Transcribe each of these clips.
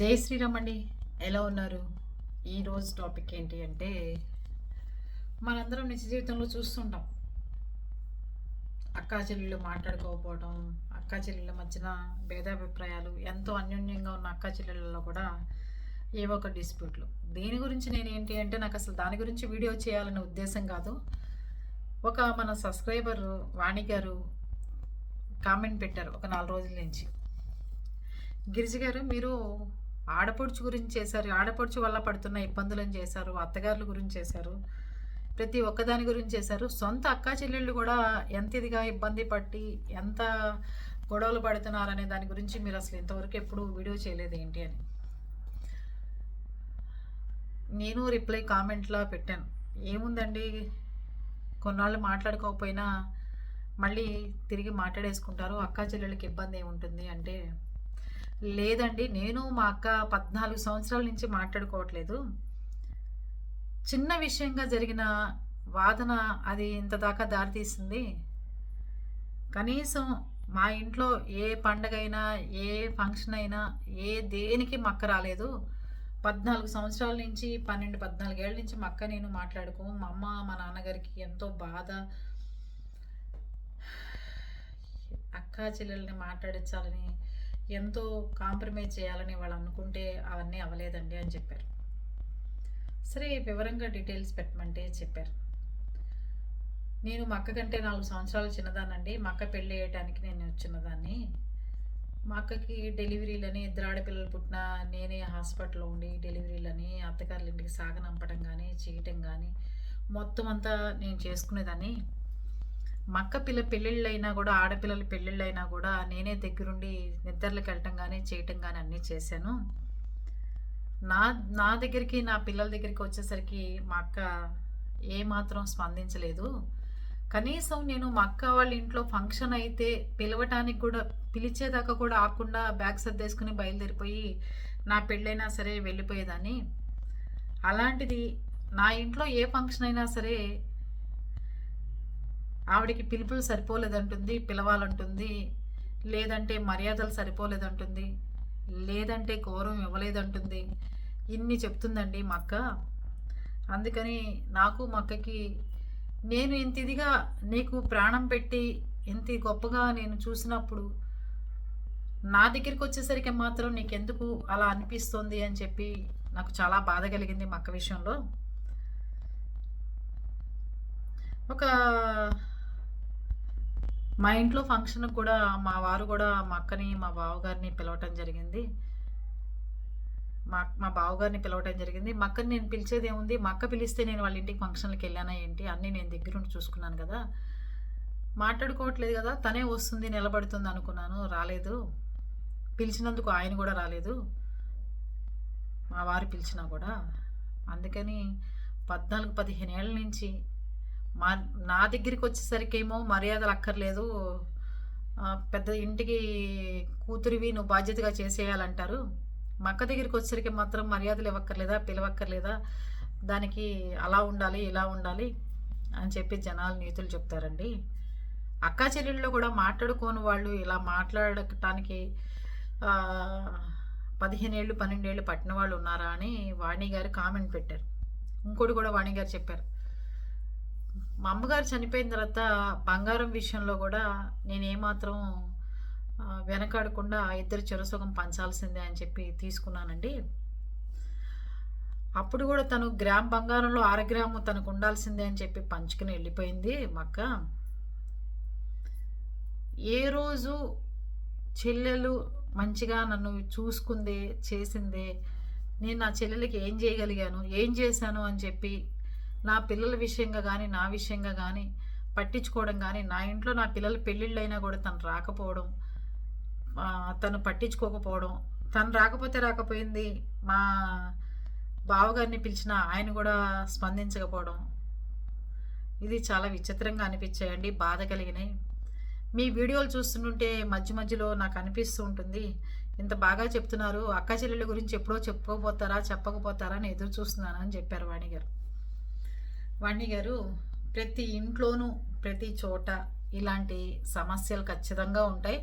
జై శ్రీరామ్ అండి ఎలా ఉన్నారు? ఈరోజు టాపిక్ ఏంటి అంటే మనందరం నిజ జీవితంలో చూస్తుంటాం. అక్కా చెల్లెళ్ళు మాట్లాడుకోకపోవడం అక్కా చెల్లెళ్ళ మధ్యన భేదాభిప్రాయాలు ఎంతో అన్యోన్యంగా ఉన్న అక్కా చెల్లెళ్ళలో కూడా ఏవో ఒక డిస్ప్యూట్లు. దీని గురించి నేను ఏంటి అంటే నాకు అసలు దాని గురించి వీడియో చేయాలనే ఉద్దేశం కాదు. ఒక మన సబ్స్క్రైబర్ వాణి గారు కామెంట్ పెట్టారు ఒక నాలుగు రోజుల నుంచి. గిరిజ గారు మీరు ఆడపడుచు గురించి చేశారు. ఆడపడుచు వల్ల పడుతున్న ఇబ్బందులను చేశారు. అత్తగారుల గురించి చేశారు. ప్రతి ఒక్కదాని గురించి చేశారు. సొంత అక్కా చెల్లెళ్ళు కూడా ఎంత ఇదిగా ఇబ్బంది పట్టి ఎంత గొడవలు పడుతున్నారనే దాని గురించి మీరు అసలు ఇంతవరకు ఎప్పుడు వీడియో చేయలేదు ఏంటి అని. నేను రిప్లై కామెంట్లో పెట్టాను. ఏముందండి? కొన్నాళ్ళు మాట్లాడుకోకపోయినా మళ్ళీ తిరిగి మాట్లాడేసుకుంటారు. అక్క చెల్లెళ్ళకి ఇబ్బంది ఏముంటుంది అంటే లేదండి. నేను మా అక్క పద్నాలుగు సంవత్సరాల నుంచి మాట్లాడుకోవట్లేదు. చిన్న విషయంగా జరిగిన వాదన అది ఇంత దాకా దారితీసింది. కనీసం మా ఇంట్లో ఏ పండగ అయినా ఏ ఫంక్షన్ అయినా ఏ దేనికి మక్క రాలేదు. పద్నాలుగు సంవత్సరాల నుంచి పన్నెండు పద్నాలుగేళ్ళ నుంచి మా అక్క నేను మాట్లాడుకో మా అమ్మ మా నాన్నగారికి ఎంతో బాధ. అక్క చెల్లెల్ని మాట్లాడించాలని ఎంతో కాంప్రమైజ్ చేయాలని వాళ్ళు అనుకుంటే అవన్నీ అవ్వలేదండి అని చెప్పారు. సరే వివరంగా డీటెయిల్స్ పెట్టమంటే చెప్పారు. నేను మా అక్క కంటే నాలుగు సంవత్సరాలు చిన్నదానండి మా అక్క పెళ్ళి వేయడానికి నేను చిన్నదాన్ని. మా అక్కకి డెలివరీలని ఇద్దరు ఆడపిల్లలు పుట్టిన నేనే హాస్పిటల్లో ఉండి డెలివరీలని అత్తగారుల ఇంటికి సాగనంపడం కానీ చేయటం కానీ మొత్తం అంతా నేను చేసుకునేదాన్ని. మక్క పిల్ల పెళ్ళిళ్ళైనా కూడా ఆడపిల్లల పెళ్ళిళ్ళైనా కూడా నేనే దగ్గరుండి నిద్రలకు వెళ్ళటం కానీ చేయటం కానీ అన్నీ చేశాను. నా నా దగ్గరికి నా పిల్లల దగ్గరికి వచ్చేసరికి మా అక్క ఏమాత్రం స్పందించలేదు. కనీసం నేను మా అక్క వాళ్ళ ఇంట్లో ఫంక్షన్ అయితే పిలవటానికి కూడా పిలిచేదాకా కూడా ఆకుండా బ్యాగ్ సర్దేసుకుని బయలుదేరిపోయి నా పెళ్ళైనా సరే వెళ్ళిపోయేదాన్ని. అలాంటిది నా ఇంట్లో ఏ ఫంక్షన్ అయినా సరే ఆవిడకి పిలుపులు సరిపోలేదంటుంది పిలవాలంటుంది. లేదంటే మర్యాదలు సరిపోలేదంటుంది. లేదంటే గౌరవం ఇవ్వలేదంటుంది. ఇన్ని చెప్తుందండి మా అక్క. అందుకని నాకు మా అక్కకి నేను ఇంత ఇదిగా నీకు ప్రాణం పెట్టి ఇంత గొప్పగా నేను చూసినప్పుడు నా దగ్గరికి వచ్చేసరికి మాత్రం నీకెందుకు అలా అనిపిస్తుంది అని చెప్పి నాకు చాలా బాధ కలిగింది మా అక్క విషయంలో. ఒక మా ఇంట్లో ఫంక్షన్ కూడా మా వారు కూడా మా అక్కని మా బావగారిని పిలవటం జరిగింది. మా మా బావగారిని పిలవటం జరిగింది. మా అక్కని నేను పిలిచేది ఏముంది? మా అక్క పిలిస్తే నేను వాళ్ళ ఇంటికి ఫంక్షన్కి వెళ్ళానా ఏంటి? అన్నీ నేను దగ్గరుండి చూసుకున్నాను కదా. మాట్లాడుకోవట్లేదు కదా. తనే వస్తుంది నిలబడుతుంది అనుకున్నాను. రాలేదు. పిలిచినందుకు ఆయన కూడా రాలేదు. మా వారు పిలిచినా కూడా. అందుకని పద్నాలుగు పదిహేను ఏళ్ళ నుంచి మా నా దగ్గరికి వచ్చేసరికి ఏమో మర్యాదలు అక్కర్లేదు పెద్ద ఇంటికి కూతురివి నువ్వు బాధ్యతగా చేసేయాలంటారు. మా అక్క దగ్గరికి వచ్చేసరికి మాత్రం మర్యాదలు ఇవ్వక్కర్లేదా పిలవక్కర్లేదా? దానికి అలా ఉండాలి ఇలా ఉండాలి అని చెప్పి జనాలు నీతులు చెప్తారండి. అక్కా చెల్లెళ్ళు కూడా మాట్లాడుకోని వాళ్ళు ఇలా మాట్లాడటానికి పదిహేను పదిహేనేళ్ళు పన్నెండేళ్ళు పట్టిన వాళ్ళు ఉన్నారా అని వాణి గారు కామెంట్ పెట్టారు. ఇంకోటి కూడా వాణి గారు చెప్పారు. మా అమ్మగారు చనిపోయిన తర్వాత బంగారం విషయంలో కూడా నేను ఏమాత్రం వెనకాడకుండా ఇద్దరు చెరసుగం పంచాల్సిందే అని చెప్పి తీసుకున్నానండి. అప్పుడు కూడా తను గ్రామ్ బంగారంలో అర గ్రాము తనకు ఉండాల్సిందే అని చెప్పి పంచుకుని వెళ్ళిపోయింది మక్క ఏ రోజు చెల్లెలు మంచిగా నన్ను చూసుకుంది చేసిందే నేను నా చెల్లెలకి ఏం చేయగలిగాను ఏం చేశాను అని చెప్పి నా పిల్లల విషయంగా కానీ నా విషయంగా కానీ పట్టించుకోవడం కానీ నా ఇంట్లో నా పిల్లల పెళ్ళిళ్ళైనా కూడా తను రాకపోవడం తను పట్టించుకోకపోవడం తను రాకపోతే రాకపోయింది మా బావగారిని పిలిచిన ఆయన కూడా స్పందించకపోవడం ఇది చాలా విచిత్రంగా అనిపించాయండి బాధ కలిగినాయి. మీ వీడియోలు చూస్తుంటే మధ్య మధ్యలో నాకు అనిపిస్తూ ఉంటుంది ఇంత బాగా చెప్తున్నారు అక్క చెల్లెళ్ళ గురించి ఎప్పుడో చెప్పుకోపోతారా చెప్పకపోతారా అని ఎదురు చూస్తున్నాను అని చెప్పారు వాణి గారు వాణి గారు ప్రతి ఇంట్లోనూ ప్రతి చోట ఇలాంటి సమస్యలు ఖచ్చితంగా ఉంటాయి.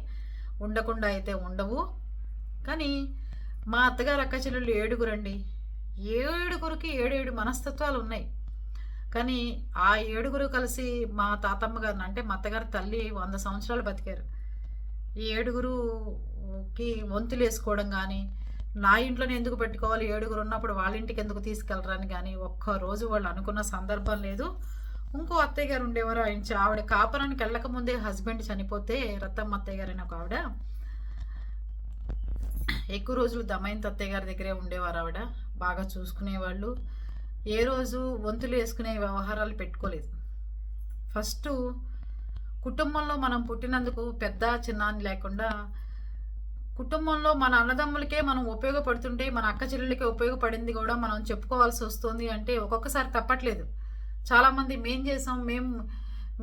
ఉండకుండా అయితే ఉండవు. కానీ మా అత్తగారు అక్క చెల్లెళ్ళు ఏడుగురండి. ఏడుగురికి ఏడేడు మనస్తత్వాలు ఉన్నాయి. కానీ ఆ ఏడుగురు కలిసి మా తాతమ్మ గారిని అంటే మా అత్తగారి తల్లి వంద సంవత్సరాలు బతికారు. ఈ ఏడుగురుకి వంతులు వేసుకోవడం కానీ నా ఇంట్లోనే ఎందుకు పెట్టుకోవాలి? ఏడుగురు ఉన్నప్పుడు వాళ్ళ ఇంటికి ఎందుకు తీసుకెళ్ళరని కానీ ఒక్క రోజు వాళ్ళు అనుకున్న సందర్భం లేదు. ఇంకో అత్తయ్య గారు ఉండేవారు. ఆయన ఆవిడ కాపురానికి వెళ్ళక ముందే హస్బెండ్ చనిపోతే రత్తమ్మ అత్తయ్య గారు అని ఒక ఆవిడ. ఎక్కువ రోజులు దమయంతి అత్తయ్య గారి దగ్గరే ఉండేవారు ఆవిడ. బాగా చూసుకునేవాళ్ళు. ఏ రోజు వంతులు వేసుకునే వ్యవహారాలు పెట్టుకోలేదు. ఫస్ట్ కుటుంబంలో మనం పుట్టినందుకు పెద్ద చిన్న లేకుండా కుటుంబంలో మన అన్నదమ్ములకే మనం ఉపయోగపడుతుంటే మన అక్క చెల్లెలకే ఉపయోగపడింది కూడా మనం చెప్పుకోవాల్సి వస్తుంది అంటే ఒక్కొక్కసారి తప్పట్లేదు. చాలామంది మేం చేసాం మేం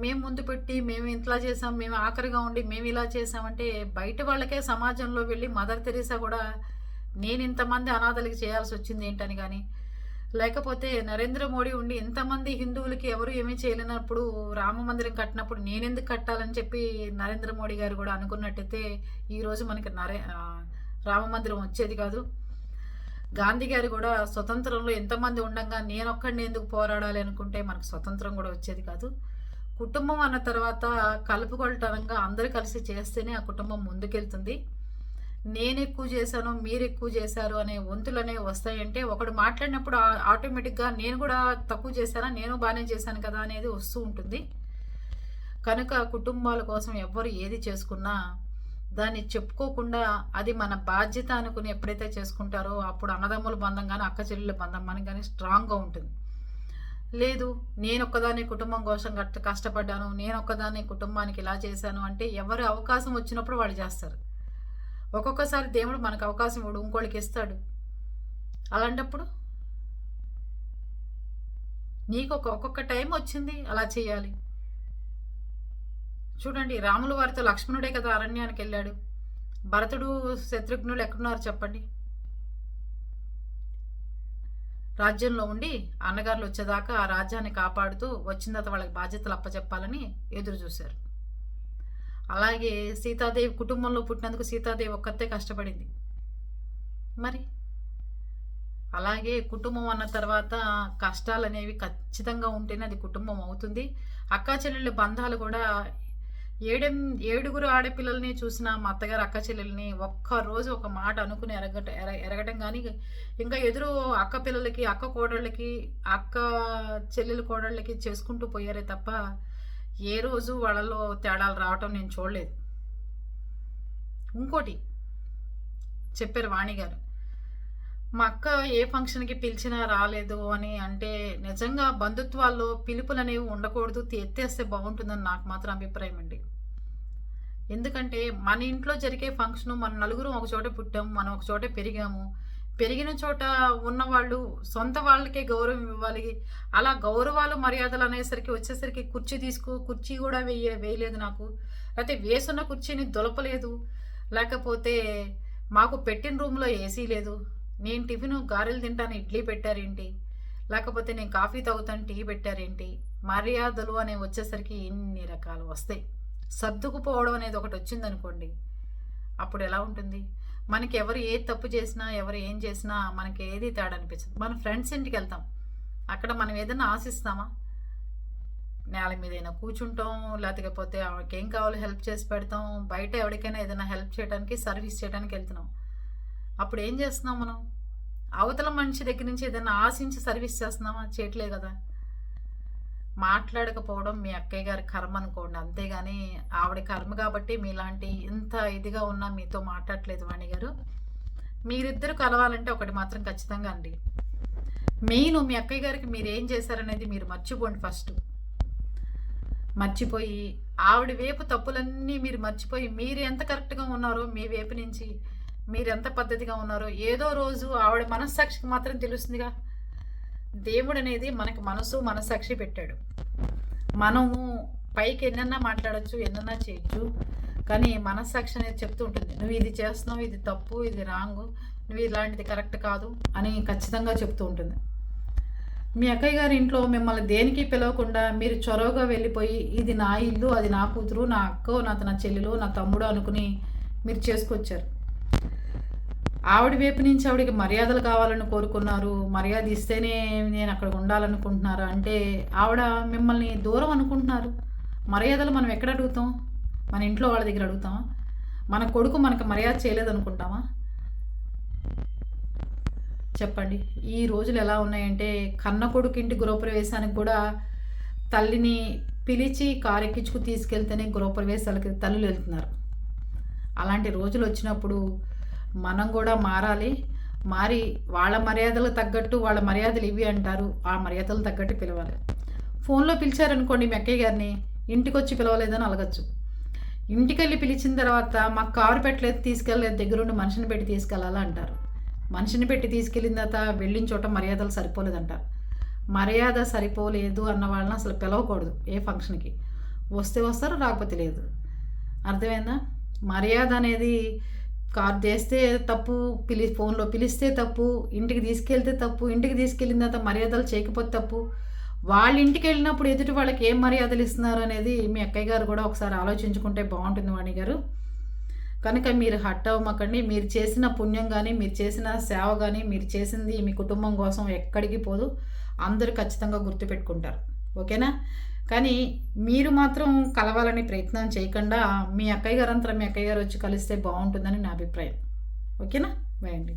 మేము ముందు పెట్టి మేము ఇంట్లో చేసాం మేము ఆఖరిగా ఉండి మేము ఇలా చేసామంటే బయట వాళ్ళకే సమాజంలో వెళ్ళి మదర్ తెరీసా కూడా నేను ఇంతమంది అనాథలకి చేయాల్సి వచ్చింది ఏంటని కానీ లేకపోతే నరేంద్ర మోడీ ఉండి ఇంతమంది హిందువులకి ఎవరు ఏమీ చేయలేనప్పుడు రామ మందిరం కట్టినప్పుడు నేనెందుకు కట్టాలని చెప్పి నరేంద్ర మోడీ గారు కూడా అనుకున్నట్టయితే ఈరోజు మనకి నరే రామ మందిరం వచ్చేది కాదు. గాంధీ గారు కూడా స్వతంత్రంలో ఎంతమంది ఉండగా నేనొక్కడిని ఎందుకు పోరాడాలి అనుకుంటే మనకు స్వతంత్రం కూడా వచ్చేది కాదు. కుటుంబం అన్న తర్వాత కలుపుకొలటనంగా అందరూ కలిసి చేస్తేనే ఆ కుటుంబం ముందుకెళ్తుంది. నేను ఎక్కువ చేశాను మీరు ఎక్కువ చేశారు అనే వంతులు అనేవి వస్తాయంటే ఒకడు మాట్లాడినప్పుడు ఆటోమేటిక్గా నేను కూడా తక్కువ చేశానా నేను బాగానే చేశాను కదా అనేది వస్తూ ఉంటుంది. కనుక కుటుంబాల కోసం ఎవ్వరు ఏది చేసుకున్నా దాన్ని చెప్పుకోకుండా అది మన బాధ్యత అనుకుని ఎప్పుడైతే చేసుకుంటారో అప్పుడు అన్నదమ్ముల బంధం కానీ అక్క చెల్లెల బంధం మనకి కానీ స్ట్రాంగ్గా ఉంటుంది. లేదు నేను ఒక్కదాని కుటుంబం కోసం కష్ట కష్టపడ్డాను నేను ఒక్కదాని కుటుంబానికి ఇలా చేశాను అంటే ఎవరు అవకాశం వచ్చినప్పుడు వాళ్ళు చేస్తారు. ఒక్కొక్కసారి దేవుడు మనకు అవకాశం ఇవ్వడు ఇంకోళ్ళకి ఇస్తాడు. అలాంటప్పుడు నీకు ఒక ఒక్కొక్క టైం వచ్చింది అలా చేయాలి. చూడండి రాముల వారితో లక్ష్మణుడే కదా అరణ్యానికి వెళ్ళాడు. భరతుడు శత్రుఘ్నులు ఎక్కడున్నారు చెప్పండి? రాజ్యంలో ఉండి అన్నగారులు వచ్చేదాకా ఆ రాజ్యాన్ని కాపాడుతూ వచ్చిన తర్వాత వాళ్ళకి బాధ్యతలు అప్పచెప్పాలని ఎదురు చూశారు అలాగే సీతాదేవి కుటుంబంలో పుట్టినందుకు సీతాదేవి ఒక్కతే కష్టపడింది. మరి? అలాగే కుటుంబం అన్న తర్వాత కష్టాలు అనేవి ఖచ్చితంగా ఉంటేనే అది కుటుంబం అవుతుంది. అక్క చెల్లెళ్ళ బంధాలు కూడా ఏడెం ఏడుగురు ఆడపిల్లల్ని చూసిన మా అత్తగారు అక్క చెల్లెల్ని ఒక్క రోజు ఒక మాట అనుకుని ఎరగట ఎర ఎరగటం కానీ ఇంకా ఎదురు అక్క పిల్లలకి అక్క కోడళ్ళకి అక్క చెల్లెలు కోడళ్ళకి చేసుకుంటూ పోయారే తప్ప ఏ రోజు వాళ్ళలో తేడాలు రావటం నేను చూడలేదు. ఇంకోటి చెప్పారు వాణి గారు మా అక్క ఏ ఫంక్షన్కి పిలిచినా రాలేదు అని అంటే నిజంగా బంధుత్వాల్లో పిలుపులు అనేవి ఉండకూడదు ఎత్తేస్తే బాగుంటుందని నాకు మాత్రం అభిప్రాయం అండి. ఎందుకంటే మన ఇంట్లో జరిగే ఫంక్షన్ మన నలుగురు ఒక చోట పుట్టాము మనం ఒక చోట పెరిగాము పెరిగిన చోట ఉన్నవాళ్ళు సొంత వాళ్ళకే గౌరవం ఇవ్వాలి. అలా గౌరవాలు మర్యాదలు అనేసరికి వచ్చేసరికి కుర్చీ తీసుకో కుర్చీ కూడా వేయ వేయలేదు నాకు. లేకపోతే వేసున్న కుర్చీని దొలపలేదు. లేకపోతే మాకు పెట్టిన రూమ్లో ఏసీ లేదు. నేను టిఫిన్ గారెలు తింటాను ఇడ్లీ పెట్టారేంటి? లేకపోతే నేను కాఫీ తాగుతాను టీ పెట్టారేంటి? మర్యాదలు అనేవి వచ్చేసరికి ఎన్ని రకాలు వస్తాయి. సర్దుకుపోవడం అనేది ఒకటి వచ్చిందనుకోండి అప్పుడు ఎలా ఉంటుంది? మనకి ఎవరు ఏ తప్పు చేసినా ఎవరు ఏం చేసినా మనకి ఏది తేడా అనిపించదు మన ఫ్రెండ్స్ ఇంటికి వెళ్తాం. అక్కడ మనం ఏదైనా ఆశిస్తామా? నేల మీద అయినా కూర్చుంటాం లేకపోతే ఆమెకి ఏం కావాలో హెల్ప్ చేసి పెడతాం బయట ఎవరికైనా ఏదైనా హెల్ప్ చేయడానికి సర్వీస్ చేయడానికి వెళ్తున్నాం. అప్పుడు ఏం చేస్తున్నాం మనం? అవతల మనిషి దగ్గర నుంచి ఏదైనా ఆశించి సర్వీస్ చేస్తున్నామా? చేయట్లే కదా. మాట్లాడకపోవడం మీ అక్కయ్య గారి కర్మ అనుకోండి. అంతేగాని ఆవిడ కర్మ కాబట్టి మీలాంటి ఇంత ఇదిగా ఉన్నా మీతో మాట్లాడట్లేదు వాణి గారు. మీరిద్దరు కలవాలంటే ఒకటి మాత్రం ఖచ్చితంగా అండి. మెయిన్ మీ అక్కయ్య గారికి మీరు ఏం చేశారనేది మీరు మర్చిపోండి ఫస్ట్. మర్చిపోయి ఆవిడ వేపు తప్పులన్నీ మీరు మర్చిపోయి మీరు ఎంత కరెక్ట్గా ఉన్నారో మీ వేపు నుంచి మీరు ఎంత పద్ధతిగా ఉన్నారో ఏదో రోజు ఆవిడ మనస్సాక్షికి మాత్రం తెలుస్తుందిగా. దేవుడు అనేది మనకు మనసు మనసాక్షి పెట్టాడు. మనము పైకి ఎన్నన్నా మాట్లాడచ్చు ఎన్నన్నా చేయొచ్చు కానీ మనస్సాక్షి అనేది చెప్తూ ఉంటుంది. నువ్వు ఇది చేస్తున్నావు ఇది తప్పు ఇది రాంగు నువ్వు ఇలాంటిది కరెక్ట్ కాదు అని ఖచ్చితంగా చెప్తూ ఉంటుంది. మీ అక్కయ్య గారి ఇంట్లో మిమ్మల్ని దేనికి పిలవకుండా మీరు చొరవగా వెళ్ళిపోయి ఇది నా ఇల్లు అది నా కూతురు నా అక్క నా నా చెల్లెలు నా తమ్ముడు అనుకుని మీరు చేసుకొచ్చారు. ఆవిడ వైపు నుంచి ఆవిడకి మర్యాదలు కావాలని కోరుకున్నారు. మర్యాద ఇస్తేనే నేను అక్కడ ఉండాలనుకుంటున్నారు అంటే ఆవిడ మిమ్మల్ని దూరం అనుకుంటున్నారు. మర్యాదలు మనం ఎక్కడ అడుగుతాం? మన ఇంట్లో వాళ్ళ దగ్గర అడుగుతామా? మన కొడుకు మనకు మర్యాద చేయలేదు అనుకుంటామా చెప్పండి. ఈ రోజులు ఎలా ఉన్నాయంటే కన్న కొడుకు ఇంటి గృహప్రవేశానికి కూడా తల్లిని పిలిచి కారెక్కించుకు తీసుకెళ్తేనే గృహప్రవేశాలకి తల్లులు వెళ్తున్నారు. అలాంటి రోజులు వచ్చినప్పుడు మనం కూడా మారాలి. మారి వాళ్ళ మర్యాదలు తగ్గట్టు వాళ్ళ మర్యాదలు ఇవి అంటారు. ఆ మర్యాదలు తగ్గట్టు పిలవాలి. ఫోన్లో పిలిచారనుకోండి మీ అక్కయ్య గారిని ఇంటికి వచ్చి పిలవలేదని అలగచ్చు. ఇంటికి వెళ్ళి పిలిచిన తర్వాత మాకు కారు పెట్టలేదు తీసుకెళ్ళలేదు దగ్గరుండి మనిషిని పెట్టి తీసుకెళ్ళాలి అంటారు. మనిషిని పెట్టి తీసుకెళ్ళిన తర్వాత వెళ్ళిన చోట మర్యాదలు సరిపోలేదంటారు. మర్యాద సరిపోలేదు అన్న వాళ్ళని అసలు పిలవకూడదు ఏ ఫంక్షన్కి. వస్తే వస్తారు రాకపోతే లేదు. అర్థమైందా? మర్యాద అనేది కార్ చేస్తే తప్పు పిలి ఫోన్లో పిలిస్తే తప్పు ఇంటికి తీసుకెళ్తే తప్పు ఇంటికి తీసుకెళ్ళిన తర్వాత మర్యాదలు చేయకపోతే తప్పు. వాళ్ళ ఇంటికి వెళ్ళినప్పుడు ఎదుటి వాళ్ళకి ఏం మర్యాదలు ఇస్తున్నారు అనేది మీ అక్కయ్య గారు కూడా ఒకసారి ఆలోచించుకుంటే బాగుంటుంది వాణి గారు. కనుక మీరు హట్ అవ్వమాకండి మీరు చేసిన పుణ్యం కానీ మీరు చేసిన సేవ కానీ మీరు చేసింది మీ కుటుంబం కోసం ఎక్కడికి పోదు. అందరూ ఖచ్చితంగా గుర్తుపెట్టుకుంటారు. ఓకేనా? కానీ మీరు మాత్రం కలవాలని ప్రయత్నం చేయకుండా మీ అక్కయ్య గారు అంతా మీ అక్కయ్య గారు వచ్చి కలిస్తే బాగుంటుందని నా అభిప్రాయం. ఓకేనా? బాయ్ అండి.